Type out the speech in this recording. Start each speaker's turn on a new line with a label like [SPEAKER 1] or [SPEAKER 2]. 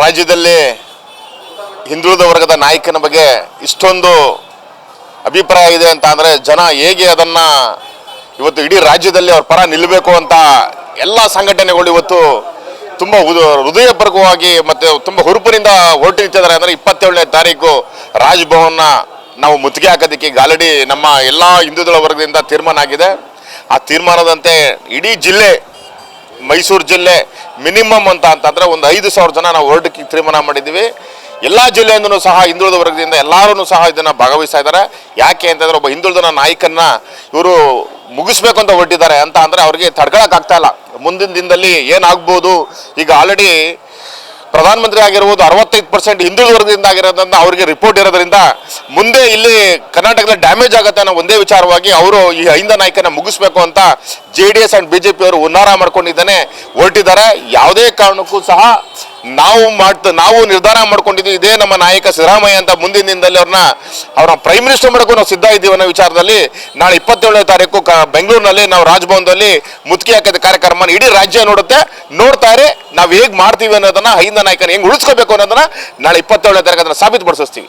[SPEAKER 1] ರಾಜ್ಯದಲ್ಲಿ ಹಿಂದುಳಿದ ವರ್ಗದ ನಾಯಕನ ಬಗ್ಗೆ ಇಷ್ಟೊಂದು ಅಭಿಪ್ರಾಯ ಇದೆ ಅಂತ ಅಂದರೆ ಜನ ಹೇಗೆ ಅದನ್ನು ಇವತ್ತು ಇಡೀ ರಾಜ್ಯದಲ್ಲಿ ಅವ್ರ ಪರ ನಿಲ್ಲಬೇಕು ಅಂತ ಎಲ್ಲ ಸಂಘಟನೆಗಳು ಇವತ್ತು ತುಂಬ ಹೃದಯಪೂರ್ವಕವಾಗಿ ಮತ್ತು ತುಂಬ ಹುರುಪಿನಿಂದ ಹೊರಟು ನಿಂತಿದ್ದಾರೆ. ಅಂದರೆ ಇಪ್ಪತ್ತೇಳನೇ ತಾರೀಕು ರಾಜ್ಭವನ್ನ ನಾವು ಮುತ್ತಿಗೆ ಹಾಕೋದಕ್ಕೆ ಆಲ್ರೆಡಿ ನಮ್ಮ ಎಲ್ಲ ಹಿಂದುಳಿದ ವರ್ಗದಿಂದ ತೀರ್ಮಾನ ಆಗಿದೆ. ಆ ತೀರ್ಮಾನದಂತೆ ಇಡೀ ಜಿಲ್ಲೆ ಮೈಸೂರು ಜಿಲ್ಲೆ ಮಿನಿಮಮ್ ಅಂತ ಅಂತಂದ್ರೆ ಒಂದು ಐದು ಸಾವಿರ ಜನ ನಾವು ಹೊರಡಕ್ಕೆ ತೀರ್ಮಾನ ಮಾಡಿದ್ದೀವಿ. ಎಲ್ಲ ಜಿಲ್ಲೆಯಿಂದನೂ ಸಹ ಹಿಂದುಳಿದ ವರ್ಗದಿಂದ ಎಲ್ಲರೂ ಸಹ ಇದನ್ನು ಭಾಗವಹಿಸ್ತಾ ಇದ್ದಾರೆ. ಯಾಕೆ ಅಂತಂದ್ರೆ ಒಬ್ಬ ಹಿಂದುಳಿದನ ನಾಯಕನ್ನ ಇವರು ಮುಗಿಸ್ಬೇಕು ಅಂತ ಹೊರಟಿದ್ದಾರೆ ಅಂತ ಅಂದ್ರೆ ಅವ್ರಿಗೆ ತಡ್ಕೊಳಕ್ಕಾಗ್ತಾ ಇಲ್ಲ. ಮುಂದಿನ ದಿನದಲ್ಲಿ ಏನಾಗ್ಬೋದು? ಈಗ ಆಲ್ರೆಡಿ ಪ್ರಧಾನಮಂತ್ರಿ ಆಗಿರ್ಬೋದು ಅರವತ್ತೈದು ಪರ್ಸೆಂಟ್ ಹಿಂದುಳಿದ ವರ್ಗದಿಂದ ಆಗಿರೋದ್ರಿಂದ ಅವರಿಗೆ ರಿಪೋರ್ಟ್ ಇರೋದ್ರಿಂದ ಮುಂದೆ ಇಲ್ಲಿ ಕರ್ನಾಟಕದ ಡ್ಯಾಮೇಜ್ ಆಗುತ್ತೆ ಅನ್ನೋ ಒಂದೇ ವಿಚಾರವಾಗಿ ಅವರು ಈ ಐಂದ ನಾಯಕನ ಮುಗಿಸ್ಬೇಕು ಅಂತ J D S and BJP ಅವರು ಹುನ್ನಾರ ಮಾಡ್ಕೊಂಡಿದ್ದಾನೆ. ಹೊರಟಿದ್ದಾರೆ. ಯಾವುದೇ ಕಾರಣಕ್ಕೂ ಸಹ ನಾವು ಮಾಡ್ತ, ನಾವು ನಿರ್ಧಾರ ಮಾಡ್ಕೊಂಡಿದ್ದೀವಿ, ಇದೇ ನಮ್ಮ ನಾಯಕ ಸಿದ್ದರಾಮಯ್ಯ ಅಂತ ಮುಂದಿನ ದಿನದಲ್ಲಿ ಅವ್ರನ್ನ ಅವ್ರನ್ನ ಪ್ರೈಮ್ ಮಿನಿಸ್ಟರ್ ಮಾಡೋಕ್ಕೂ ನಾವು ಸಿದ್ಧ ಇದ್ದೀವಿ ಅನ್ನೋ ವಿಚಾರದಲ್ಲಿ ನಾಳೆ ಇಪ್ಪತ್ತೇಳನೇ ತಾರೀಕು ಬೆಂಗಳೂರಿನಲ್ಲಿ ನಾವು ರಾಜಭವನದಲ್ಲಿ ಮುತ್ಕಿ ಹಾಕಿದ ಕಾರ್ಯಕ್ರಮ ಇಡೀ ರಾಜ್ಯ ನೋಡುತ್ತೆ. ನೋಡ್ತಾರೆ ನಾವು ಹೇಗೆ ಮಾಡ್ತೀವಿ ಅನ್ನೋದನ್ನ ಹೈಂದ ನಾಯಕನ ಹೆಂಗ್ ಉಳಿಸ್ಕೋಬೇಕು ಅನ್ನೋದನ್ನ ನಾಳೆ ಇಪ್ಪತ್ತೇಳನೇ ತಾರೀಕು ಅದನ್ನ ಸಾಬೀತುಪಡಿಸ್ತೀವಿ.